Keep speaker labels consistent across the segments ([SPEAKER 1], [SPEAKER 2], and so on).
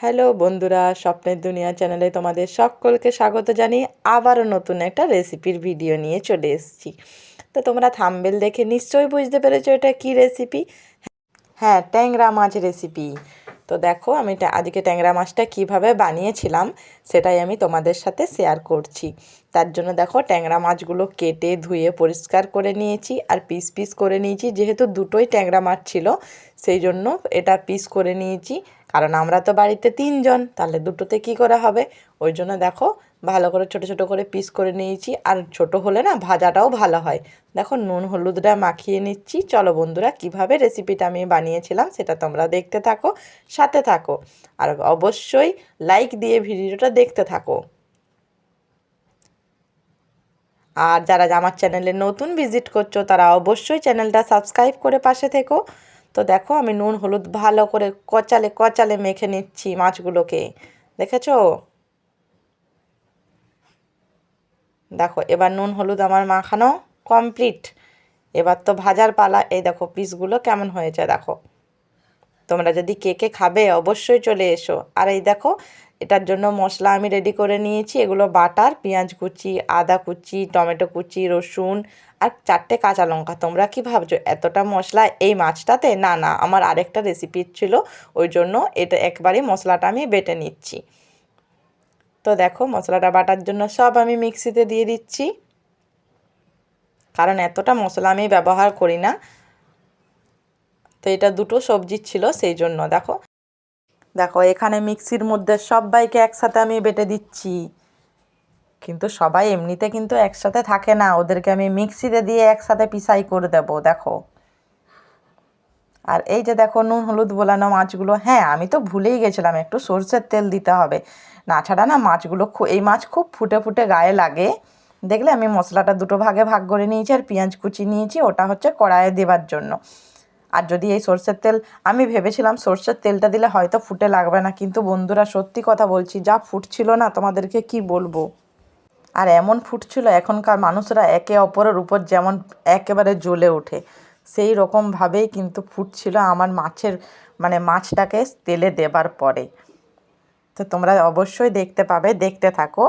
[SPEAKER 1] Hello বন্ধুরা, স্বপ্নের দুনিয়া চ্যানেলে তোমাদের সকলকে স্বাগত জানিয়ে আবারও নতুন একটা রেসিপির ভিডিও নিয়ে চলে এসেছি। তো তোমরা থাম্বেল দেখে নিশ্চয়ই বুঝতে পেরেছ এটা কি রেসিপি? হ্যাঁ ট্যাংরা মাছ রেসিপি। তো দেখো, আমি আজকে ট্যাংরা মাছটা কীভাবে বানিয়েছিলাম, সেটাই আমি তোমাদের সাথে শেয়ার করছি। তার জন্য দেখো ট্যাংরা মাছগুলো কেটে ধুয়ে পরিষ্কার করে নিয়েছি আর পিস পিস করে নিয়েছি। যেহেতু দুটোই ট্যাংরা মাছ ছিল, সেই জন্য এটা পিস করে নিয়েছি। কারণ আমরা তো বাড়িতে তিনজন, তাহলে দুটোতে কি করা হবে? ওই জন্য দেখো ভালো করে ছোট ছোট করে পিস করে নিয়েছি। আর ছোট হলে না ভাজাটাও ভালো হয়। দেখো নুন হলুদটা মাখিয়ে নিচ্ছি। চলো বন্ধুরা, কীভাবে রেসিপিটা আমি বানিয়েছিলাম সেটা তোমরা দেখতে থাকো, সাথে থাকো। আর অবশ্যই লাইক দিয়ে ভিডিওটা দেখতে থাকো। আর যারা আমার চ্যানেলে নতুন ভিজিট করছ, তারা অবশ্যই চ্যানেলটা সাবস্ক্রাইব করে পাশে থেকো। তো দেখো, আমি নুন, হলুদ ভালো করে কচালে কচালে মেখে নিচ্ছি মাছগুলোকে। দেখেছ? দেখো, এবার নুন, হলুদ আমার মাখানো কমপ্লিট। এবার তো ভাজার পালা। এই দেখো, পিসগুলো কেমন হয়েছে দেখো। তোমরা যদি কে কে খাবে, অবশ্যই চলে এসো। আর এই দেখো এটার জন্য মশলা আমি রেডি করে নিয়েছি। এগুলো বাটার, পেঁয়াজ কুচি, আদা কুচি, টমেটো কুচি, রসুন আর চারটে কাঁচা লঙ্কা। তোমরা কি ভাবছ, এতটা মশলা এই মাছটাতে? না না, আমার আরেকটা রেসিপি ছিল, ওই জন্য এটা একবারই মশলাটা আমি বেটে নিচ্ছি। তো দেখো, মশলাটা বাটার জন্য সব আমি মিক্সিতে দিয়ে দিচ্ছি। কারণ এতটা মশলা আমি ব্যবহার করি না। তো এটা দুটো সবজি ছিল, সেই জন্য দেখো দেখো, এখানে মিক্সির মধ্যে সবাইকে একসাথে আমি বেটে দিচ্ছি। কিন্তু সবাই এমনিতে কিন্তু একসাথে থাকে না। ওদেরকে আমি মিক্সিতে দিয়ে একসাথে পিসাই করে দেব, দেখো। আর এই যে দেখো, নুন, হলুদ বোলানো মাছগুলো হ্যাঁ আমি তো ভুলেই গেছিলাম, একটু সর্ষের তেল দিতে হবে। না ছাড়া না, মাছগুলো এই মাছ খুব ফুটে ফুটে গায়ে লাগে। দেখলে আমি মশলাটা দুটো ভাগে ভাগ করে নিয়েছি, আর পেঁয়াজ কুচি নিয়েছি, ওটা হচ্ছে কড়াইয়ে দেওয়ার জন্য। আর যদি এই সর্ষের তেল, আমি ভেবেছিলাম সর্ষের তেলটা দিলে হয়তো ফুটে লাগবে না, কিন্তু বন্ধুরা সত্যি কথা বলছি, যা ফুটছিল না তোমাদেরকে কি বলব? আর এমন ফুটছিল এখনকার মানুষরা একে অপরের উপর যেমন একেবারে জ্বলে ওঠে, সেই রকমভাবেই কিন্তু ফুটছিল আমার মাছের মানে মাছটাকে তেলে দেবার পরে। তো তোমরা অবশ্যই দেখতে পাবে, দেখতে থাকো।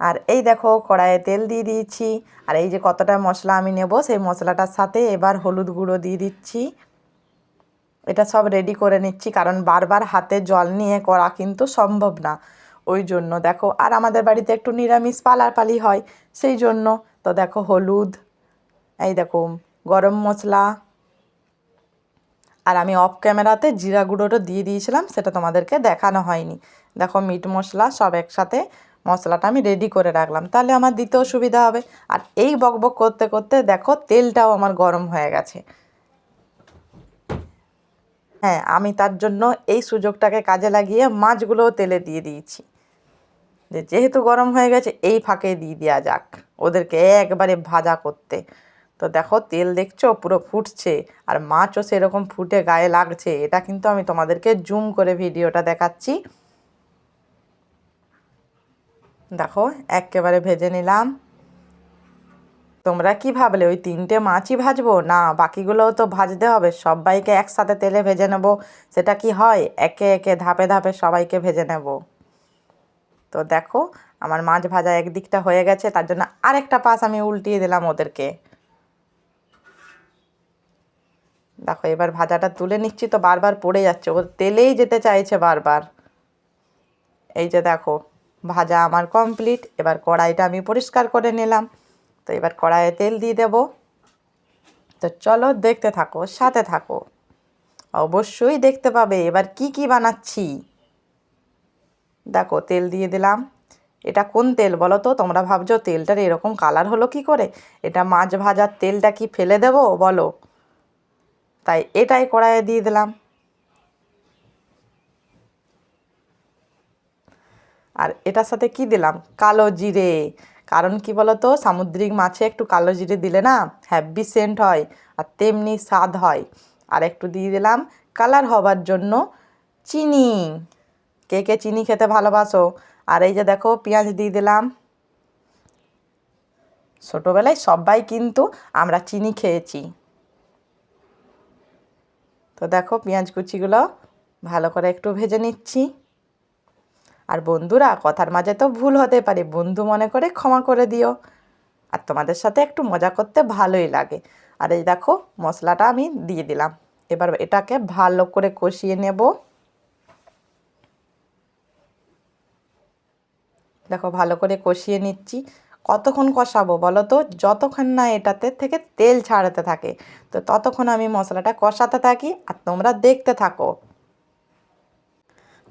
[SPEAKER 1] আর এই দেখো কড়াইয়ে তেল দিয়ে দিয়েছি। আর এই যে কতটা মশলা আমি নেব, সেই মশলাটার সাথে এবার হলুদ গুঁড়ো দিয়ে দিচ্ছি। এটা সব রেডি করে নিচ্ছি, কারণ বারবার হাতে জল নিয়ে করা কিন্তু সম্ভব না। ওই জন্য দেখো, আর আমাদের বাড়িতে একটু নিরামিষ পালাপালি হয়, সেই জন্য। তো দেখো হলুদ, এই দেখো গরম মশলা। আর আমি অফ ক্যামেরাতে জিরা গুঁড়োটা দিয়ে দিয়েছিলাম, সেটা তোমাদেরকে দেখানো হয়নি। দেখো মিট মশলা সব একসাথে মশলাটা আমি রেডি করে রাখলাম। তাহলে আমার দিতেও সুবিধা হবে। আর এই বকবক করতে করতে দেখো তেলটাও আমার গরম হয়ে গেছে। হ্যাঁ আমি তার জন্য এই সুযোগটাকে কাজে লাগিয়ে মাছগুলোও তেলে দিয়ে দিয়েছি। যে যেহেতু গরম হয়ে গেছে, এই ফাঁকে দিয়ে দেওয়া যাক। ওদেরকে একবারে ভাজা করতে। তো দেখো তেল দেখছ? পুরো ফুটছে। আর মাছও সেরকম ফুটে গায়ে লাগছে। এটা কিন্তু আমি তোমাদেরকে জুম করে ভিডিওটা দেখাচ্ছি। দেখো একেবারে ভেজে নিলাম। তোমরা কি ভাবলে, ওই তিনটে মাছই ভাজবো? না, বাকিগুলোও তো ভাজতে হবে। সবাইকে একসাথে তেলে ভেজে নেব। সেটা কি হয়? একে একে ধাপে ধাপে সবাইকে ভেজে নেব। তো দেখো, আমার মাছ ভাজা একদিকটা হয়ে গেছে, তার জন্য আরেকটা পাশ আমি উল্টিয়ে দিলাম ওদেরকে। দেখো, এবার ভাজাটা তুলে নিচ্ছি, তো বারবার পড়ে যাচ্ছে। ও তেলেই যেতে চাইছে বারবার। এই যে দেখো ভাজা আমার কমপ্লিট এবার কড়াইটা আমি পরিষ্কার করে নিলাম। তো এবার কড়াইয়ে তেল দিয়ে দেব। তো চলো দেখতে থাকো, সাথে থাকো। অবশ্যই দেখতে পাবে। এবার কি কি বানাচ্ছি? দেখো, তেল দিয়ে দিলাম। এটা কোন তেল বলো তো? তোমরা ভাবছ তেলটার এরকম কালার হলো কি করে? এটা মাছ ভাজার তেলটা কি ফেলে দেবো? বলো। তাই এটাই কড়াইয়ে দিয়ে দিলাম। আর এটার সাথে কি দিলাম? কালো জিরে। কারণ কি বলতো? সামুদ্রিক মাছে একটু কালো জিরে দিলে না হ্যাভি সেন্ট হয় আর তেমনি স্বাদ হয়। আর একটু দিয়ে দিলাম কালার হবার জন্য চিনি। কে কে চিনি খেতে ভালোবাসো? আর এই যে দেখো, পেঁয়াজ দিয়ে দিলাম। ছোটোবেলায় সবাই কিন্তু আমরা চিনি খেয়েছি। তো দেখো, পেঁয়াজ কুচিগুলো ভালো করে একটু ভেজে নিচ্ছি। আর বন্ধুরা, কথার মাঝে তো ভুল হতে পারে, বন্ধু মনে করে ক্ষমা করে দিও। আর তোমাদের সাথে একটু মজা করতে ভালোই লাগে। আর এই দেখো, মশলাটা আমি দিয়ে দিলাম। এবার এটাকে ভালো করে কষিয়ে নেব। দেখো, ভালো করে কষিয়ে নিচ্ছি। কতক্ষণ কষাবো বলো তো? যতক্ষণ না এটাতে থেকে তেল ছাড়াতে থাকে, তো ততক্ষণ আমি মশলাটা কষাতে থাকি। আর তোমরা দেখতে থাকো।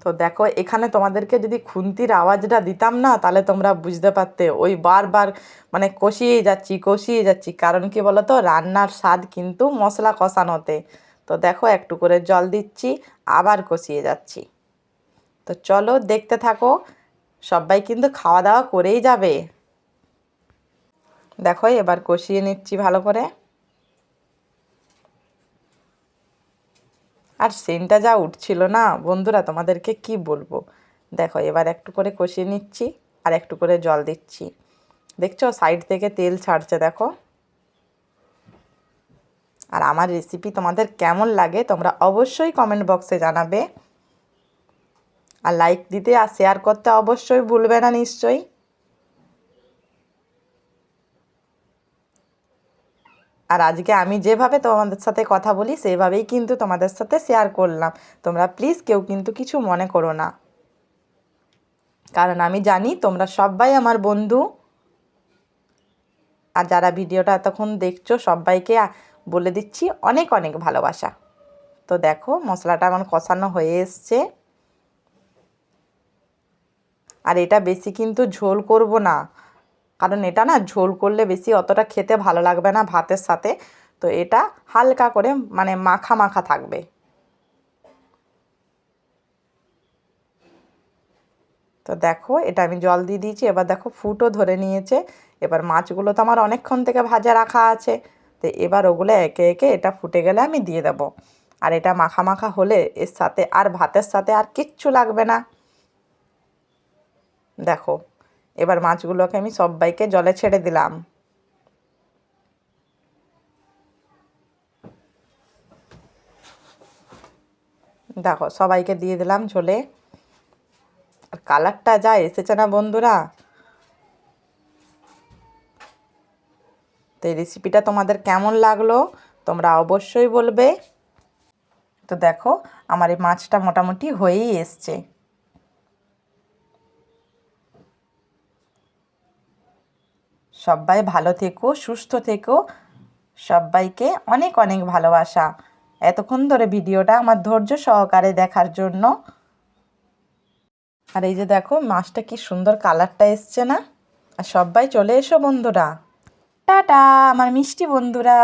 [SPEAKER 1] তো দেখো, এখানে তোমাদেরকে যদি খুন্তির আওয়াজটা দিতাম না, তাহলে তোমরা বুঝতে পারতে। ওই বারবার মানে কষিয়ে যাচ্ছি কষিয়ে যাচ্ছি। কারণ কি বলো তো রান্নার স্বাদ কিন্তু মশলা কষানোতে। তো দেখো, একটু করে জল দিচ্ছি, আবার কষিয়ে যাচ্ছি। তো চলো, দেখতে থাকো, সবাই কিন্তু খাওয়া দাওয়া করেই যাবে। দেখো, এবার কষিয়ে নিচ্ছি ভালো করে। আর সেন্টটা যা উঠছিল না, বন্ধুরা তোমাদেরকে কি বলব? দেখো, এবার একটু করে কষিয়ে নিচ্ছি আর একটু করে জল দিচ্ছি। দেখছ? সাইড থেকে তেল ছাড়ছে, দেখো? আর আমার রেসিপি তোমাদের কেমন লাগে, তোমরা অবশ্যই কমেন্ট বক্সে জানাবে। আর লাইক দিতে আর শেয়ার করতে অবশ্যই ভুলবে না নিশ্চয়ই। আর আজকে আমি যেভাবে তোমাদের সাথে কথা বলি, সেভাবেই কিন্তু তোমাদের সাথে শেয়ার করলাম। তোমরা প্লিজ কেউ কিন্তু কিছু মনে করো না। কারণ আমি জানি তোমরা সবাই আমার বন্ধু। আর যারা ভিডিওটা এতক্ষণ দেখছ, সবাইকে বলে দিচ্ছি অনেক অনেক ভালোবাসা। তো দেখো, মশলাটা আমার কষানো হয়ে এসছে। আর এটা বেশি কিন্তু ঝোল করব না। কারণ এটা না ঝোল করলে বেশি অতটা খেতে ভালো লাগবে না ভাতের সাথে। তো এটা হালকা করে মানে মাখা মাখা থাকবে। তো দেখো, এটা আমি জল দিয়ে দিয়েছি, এবার দেখো ফুটও ধরে নিয়েছে। এবার মাছগুলো তো আমার অনেকক্ষণ থেকে ভাজা রাখা আছে। তো এবার ওগুলো একে একে এটা ফুটে গেলে আমি দিয়ে দেব। আর এটা মাখা মাখা হলে এর সাথে আর ভাতের সাথে আর কিচ্ছু লাগবে না। দেখো এবার মাছগুলোকে আমি সবাইকে জলে ছেড়ে দিলাম। দেখো, সবাইকে দিয়ে দিলাম ঝোলে। আর কালারটা যা এসেছে না বন্ধুরা? তো এই রেসিপিটা তোমাদের কেমন লাগল, তোমরা অবশ্যই বলবে। তো দেখো, আমার এই মাছটা মোটামুটি হয়েই এসছে। সবাই ভালো থেকো, সুস্থ থেকো। সবাইকে অনেক অনেক ভালোবাসা। এতক্ষণ ধরে ভিডিওটা আমার ধৈর্য সহকারে দেখার জন্য। আর এই যে দেখো, মাছটা কি সুন্দর কালারটা এসছে না? আর সবাই চলে এসো বন্ধুরা। টাটা, আমার মিষ্টি বন্ধুরা।